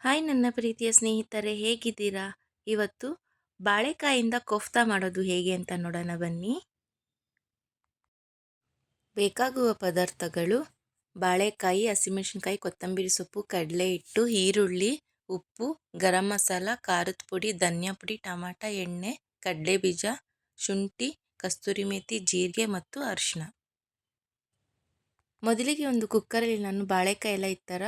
Hi ನನ್ನ ಪ್ರೀತಿಯ ಸ್ನೇಹಿತರೆ, ಹೇಗಿದ್ದೀರಾ? ಇವತ್ತು ಬಾಳೆಕಾಯಿಂದ ಕೋಫ್ತಾ ಮಾಡೋದು ಹೇಗೆ ಅಂತ ನೋಡೋಣ, ಬನ್ನಿ. ಬೇಕಾಗುವ ಪದಾರ್ಥಗಳು, ಬಾಳೆಕಾಯಿ, ಹಸಿಮೆಣಸಿನ್ಕಾಯಿ, ಕೊತ್ತಂಬರಿ ಸೊಪ್ಪು, ಕಡಲೆ ಹಿಟ್ಟು, ಈರುಳ್ಳಿ, ಉಪ್ಪು, ಗರಂ ಮಸಾಲ, ಖಾರದ ಪುಡಿ, ಧನಿಯಾ ಪುಡಿ, ಟಮಾಟ, ಎಣ್ಣೆ, ಕಡಲೆ ಬೀಜ, ಶುಂಠಿ, ಕಸ್ತೂರಿ ಮೇಥಿ, ಜೀರಿಗೆ ಮತ್ತು ಅರಿಶಿನ ಮೊದಲಿಗೆ ಒಂದು ಕುಕ್ಕರಲ್ಲಿ ನಾನು ಬಾಳೆಕಾಯಿ ಎಲ್ಲ ಈ ಥರ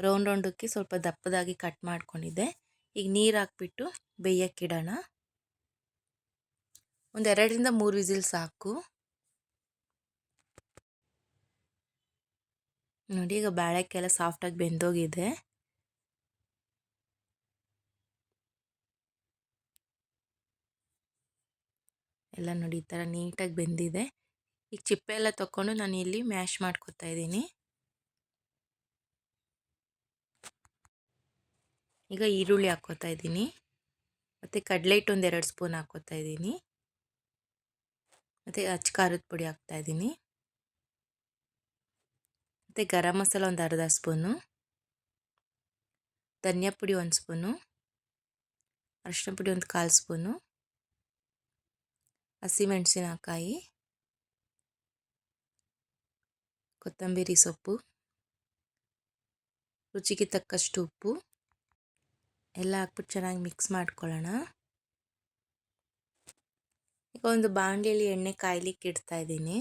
ರೌಂಡ್ ರೌಂಡಕ್ಕೆ ಸ್ವಲ್ಪ ದಪ್ಪದಾಗಿ ಕಟ್ ಮಾಡ್ಕೊಂಡಿದ್ದೆ. ಈಗ ನೀರು ಹಾಕ್ಬಿಟ್ಟು ಬೇಯಕ್ಕಿಡೋಣ. ಒಂದು ಎರಡರಿಂದ ಮೂರು ವಿಸಿಲ್ ಸಾಕು. ನೋಡಿ, ಈಗ ಬಾಳೆಕಾಯಿ ಸಾಫ್ಟಾಗಿ ಬೆಂದೋಗಿದೆ. ಎಲ್ಲ ನೋಡಿ, ಈ ಥರ ನೀಟಾಗಿ ಬೆಂದಿದೆ. ಈಗ ಚಿಪ್ಪೆ ಎಲ್ಲ ತಗೊಂಡು ನಾನು ಇಲ್ಲಿ ಮ್ಯಾಶ್ ಮಾಡ್ಕೊತಾ ಇದ್ದೀನಿ. ಈಗ ಈರುಳ್ಳಿ ಹಾಕ್ಕೋತಾ ಇದ್ದೀನಿ. ಮತ್ತು ಕಡಲೆ ಹಿಟ್ಟು ಒಂದು ಎರಡು ಸ್ಪೂನ್ ಹಾಕ್ಕೋತಾ ಇದ್ದೀನಿ. ಮತ್ತು ಅಚ್ಚ ಖಾರದ ಪುಡಿ ಹಾಕ್ತಾ ಇದ್ದೀನಿ. ಮತ್ತು ಗರಂ ಮಸಾಲ ಒಂದು ಅರ್ಧ ಸ್ಪೂನು. ಧನಿಯಾ ಪುಡಿ ಒಂದು ಸ್ಪೂನು. ಅರಿಶಿನ ಪುಡಿ ಒಂದು ಕಾಲು ಸ್ಪೂನು. ಹಸಿಮೆಣಸಿನಕಾಯಿ ಕೊತ್ತಂಬರಿ ಸೊಪ್ಪು. ರುಚಿಗೆ ತಕ್ಕಷ್ಟು ಉಪ್ಪು. ಎಲ್ಲ ಹಾಕ್ಬಿಟ್ಟು ಚೆನ್ನಾಗಿ ಮಿಕ್ಸ್ ಮಾಡ್ಕೊಳ್ಳೋಣ. ಈಗ ಒಂದು ಬಾಂಡಿಯಲ್ಲಿ ಎಣ್ಣೆ ಕಾಯ್ಲಿಕ್ಕೆ ಇಡ್ತಾ ಇದ್ದೀನಿ.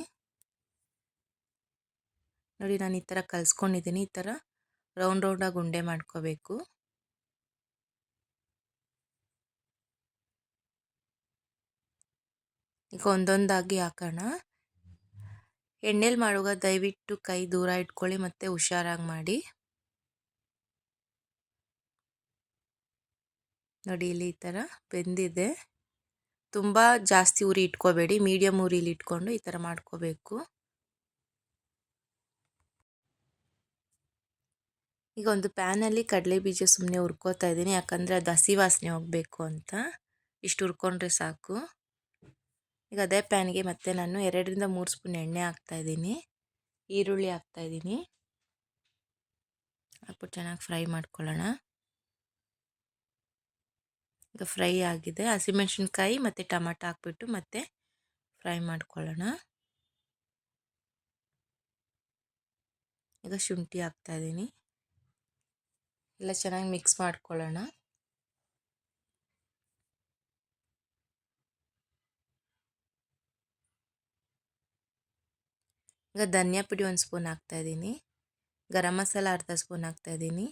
ನೋಡಿ ನಾನು ಈ ಥರ ಕಲಿಸ್ಕೊಂಡಿದ್ದೀನಿ. ಈ ಥರ ರೌಂಡ್ ರೌಂಡಾಗಿ ಉಂಡೆ ಮಾಡ್ಕೋಬೇಕು. ಈಗ ಒಂದೊಂದಾಗಿ ಹಾಕೋಣ. ಎಣ್ಣೆಲಿ ಮಾಡುವಾಗ ದಯವಿಟ್ಟು ಕೈ ದೂರ ಇಟ್ಕೊಳ್ಳಿ ಮತ್ತು ಹುಷಾರಾಗಿ ಮಾಡಿ. ನೋಡಿ ಇಲ್ಲಿ ಈ ಥರ ಬೆಂದಿದೆ. ತುಂಬ ಜಾಸ್ತಿ ಉರಿ ಇಟ್ಕೋಬೇಡಿ ಮೀಡಿಯಮ್ ಉರಿಲಿ ಇಟ್ಕೊಂಡು ಈ ಥರ ಮಾಡ್ಕೋಬೇಕು. ಈಗ ಒಂದು ಪ್ಯಾನಲ್ಲಿ ಕಡಲೆ ಬೀಜ ಸುಮ್ಮನೆ ಹುರ್ಕೋತಾ ಇದ್ದೀನಿ, ಯಾಕಂದರೆ ಅದು ಹಸಿ ವಾಸನೆ ಹೋಗಬೇಕು ಅಂತ. ಇಷ್ಟು ಹುರ್ಕೊಂಡ್ರೆ ಸಾಕು. ಈಗ ಅದೇ ಪ್ಯಾನ್ಗೆ ಮತ್ತೆ ನಾನು ಎರಡರಿಂದ ಮೂರು ಸ್ಪೂನ್ ಎಣ್ಣೆ ಹಾಕ್ತಾಯಿದ್ದೀನಿ ಈರುಳ್ಳಿ ಹಾಕ್ತಾಯಿದ್ದೀನಿ ಹಾಕ್ಬಿಟ್ಟು ಚೆನ್ನಾಗಿ ಫ್ರೈ ಮಾಡ್ಕೊಳ್ಳೋಣ. ಈಗ ಫ್ರೈ ಆಗಿದೆ. ಹಸಿಮೆಣ್ಸಿನ್ಕಾಯಿ ಮತ್ತು ಟೊಮಾಟೊ ಹಾಕ್ಬಿಟ್ಟು ಮತ್ತೆ ಫ್ರೈ ಮಾಡ್ಕೊಳ್ಳೋಣ. ಈಗ ಶುಂಠಿ ಹಾಕ್ತಾಯಿದ್ದೀನಿ ಎಲ್ಲ ಚೆನ್ನಾಗಿ ಮಿಕ್ಸ್ ಮಾಡ್ಕೊಳ್ಳೋಣ. ಈಗ ಧನಿಯಾ ಪುಡಿ ಒಂದು ಸ್ಪೂನ್ ಹಾಕ್ತಾಯಿದ್ದೀನಿ ಗರಂ ಮಸಾಲ ಅರ್ಧ ಸ್ಪೂನ್ ಹಾಕ್ತಾಯಿದ್ದೀನಿ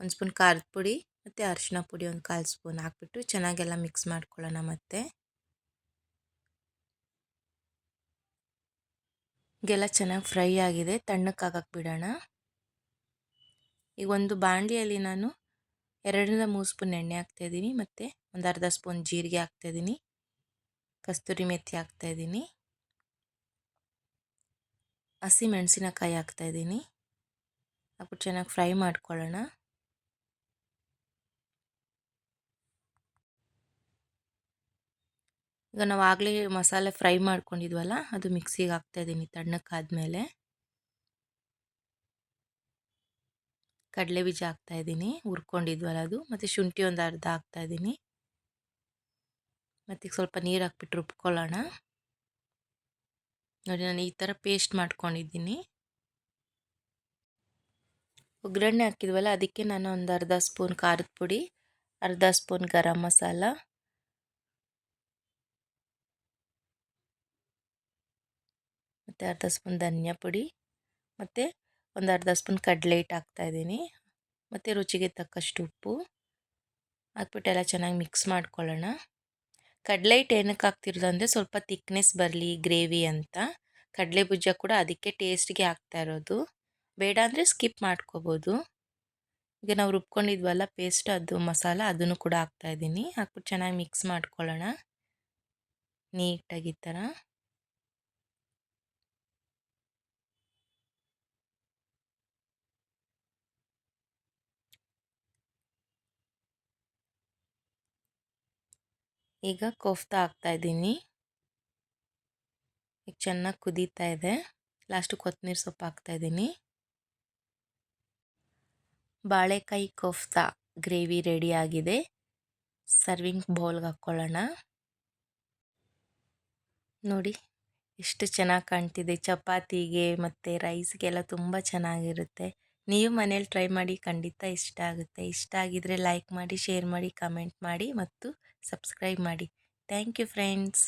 ಒಂದು ಸ್ಪೂನ್ ಖಾರದ ಪುಡಿ. ಮತ್ತು ಅರಿಶಿನ ಪುಡಿ ಒಂದು ಕಾಲು ಸ್ಪೂನ್ ಹಾಕ್ಬಿಟ್ಟು ಚೆನ್ನಾಗೆಲ್ಲ ಮಿಕ್ಸ್ ಮಾಡ್ಕೊಳ್ಳೋಣ ಮತ್ತೆ. ಹೀಗೆಲ್ಲ ಚೆನ್ನಾಗಿ ಫ್ರೈ ಆಗಿದೆ ತಣ್ಣಕ್ಕಾಗಕ್ಕೆ ಬಿಡೋಣ. ಈಗ ಒಂದು ಬಾಣಲಿಯಲ್ಲಿ ನಾನು ಎರಡರಿಂದ ಮೂರು ಸ್ಪೂನ್ ಎಣ್ಣೆ ಹಾಕ್ತಾಯಿದ್ದೀನಿ ಮತ್ತು ಒಂದು ಅರ್ಧ ಸ್ಪೂನ್ ಜೀರಿಗೆ ಹಾಕ್ತಾಯಿದ್ದೀನಿ ಕಸ್ತೂರಿ ಮೆಥಿ ಹಾಕ್ತಾಯಿದ್ದೀನಿ ಹಸಿ ಮೆಣಸಿನಕಾಯಿ ಹಾಕ್ತಾಯಿದ್ದೀನಿ ಹಾಕ್ಬಿಟ್ಟು ಚೆನ್ನಾಗಿ ಫ್ರೈ ಮಾಡ್ಕೊಳ್ಳೋಣ. ಈಗ ನಾವು ಆಗಲೇ ಮಸಾಲೆ ಫ್ರೈ ಮಾಡ್ಕೊಂಡಿದ್ವಲ್ಲ, ಅದು ಮಿಕ್ಸಿಗೆ ಹಾಕ್ತಾ ಹಾಕ್ತಾಯಿದ್ದೀನಿ ತಣ್ಣಕ್ಕಾದ್ಮೇಲೆ ಕಡಲೆ ಬೀಜ ಹಾಕ್ತಾಯಿದ್ದೀನಿ ಹುರ್ಕೊಂಡಿದ್ವಲ್ಲ ಅದು, ಮತ್ತು ಶುಂಠಿ ಒಂದು ಅರ್ಧ ಹಾಕ್ತಾ ಇದ್ದೀನಿ ಮತ್ತು ಸ್ವಲ್ಪ ನೀರು ಹಾಕ್ಬಿಟ್ಟು ರುಬ್ಕೊಳ್ಳೋಣ. ನೋಡಿ ನಾನು ಈ ಥರ ಪೇಸ್ಟ್ ಮಾಡ್ಕೊಂಡಿದ್ದೀನಿ. ಒಗ್ಗರಣೆ ಹಾಕಿದ್ವಲ್ಲ, ಅದಕ್ಕೆ ನಾನು ಒಂದು ಅರ್ಧ ಸ್ಪೂನ್ ಖಾರದ ಪುಡಿ, ಅರ್ಧ ಸ್ಪೂನ್ ಗರಂ ಮಸಾಲ ಮತ್ತು ಅರ್ಧ ಸ್ಪೂನ್ ಧನಿಯಾ ಪುಡಿ, ಮತ್ತು ಒಂದು ಅರ್ಧ ಸ್ಪೂನ್ ಕಡಲೆ ಹಿಟ್ಟು ಹಾಕ್ತಾಯಿದ್ದೀನಿ ಮತ್ತು ರುಚಿಗೆ ತಕ್ಕಷ್ಟು ಉಪ್ಪು. ಹಾಕ್ಬಿಟ್ಟು ಎಲ್ಲ ಚೆನ್ನಾಗಿ ಮಿಕ್ಸ್ ಮಾಡ್ಕೊಳ್ಳೋಣ. ಕಡಲೆ ಹಿಟ್ಟು ಏನಕ್ಕೆ ಹಾಕ್ತಿರೋದು ಅಂದರೆ ಸ್ವಲ್ಪ ತಿಕ್ನೆಸ್ ಬರಲಿ ಗ್ರೇವಿ ಅಂತ. ಕಡಲೆ ಬುಜ್ಜ ಕೂಡ ಅದಕ್ಕೆ ಟೇಸ್ಟ್ಗೆ ಹಾಕ್ತಾ ಇರೋದು. ಬೇಡ ಅಂದರೆ ಸ್ಕಿಪ್ ಮಾಡ್ಕೋಬೋದು. ಈಗ ನಾವು ರುಬ್ಕೊಂಡಿದ್ವಲ್ಲ ಪೇಸ್ಟ್ ಅದು, ಮಸಾಲ ಅದನ್ನು ಕೂಡ ಹಾಕ್ತಾಯಿದ್ದೀನಿ ಹಾಕ್ಬಿಟ್ಟು ಚೆನ್ನಾಗಿ ಮಿಕ್ಸ್ ಮಾಡ್ಕೊಳ್ಳೋಣ. ನೀಟಾಗಿ ಈ ಥರ. ಈಗ ಕೋಫ್ತಾ ಹಾಕ್ತಾಯಿದ್ದೀನಿ ಈಗ ಚೆನ್ನಾಗಿ ಕುದೀತಾ ಇದೆ. ಲಾಸ್ಟು ಕೊತ್ತಂಬರಿ ಸೊಪ್ಪು ಹಾಕ್ತಾಯಿದ್ದೀನಿ ಬಾಳೆಕಾಯಿ ಕೋಫ್ತಾ ಗ್ರೇವಿ ರೆಡಿ ಆಗಿದೆ. ಸರ್ವಿಂಗ್ ಬೌಲ್ಗೆ ಹಾಕ್ಕೊಳ್ಳೋಣ. ನೋಡಿ, ಎಷ್ಟು ಚೆನ್ನಾಗಿ ಕಾಣ್ತಿದೆ. ಚಪಾತಿಗೆ ಮತ್ತು ರೈಸ್ಗೆಲ್ಲ ತುಂಬ ಚೆನ್ನಾಗಿರುತ್ತೆ. ನೀವು ಮನೇಲಿ ಟ್ರೈ ಮಾಡಿ, ಖಂಡಿತ ಇಷ್ಟ ಆಗುತ್ತೆ. ಇಷ್ಟ ಆಗಿದ್ದರೆ ಲೈಕ್ ಮಾಡಿ, ಶೇರ್ ಮಾಡಿ, ಕಮೆಂಟ್ ಮಾಡಿ ಮತ್ತು ಸಬ್ಸ್ಕ್ರೈಬ್ ಮಾಡಿ. Thank you friends.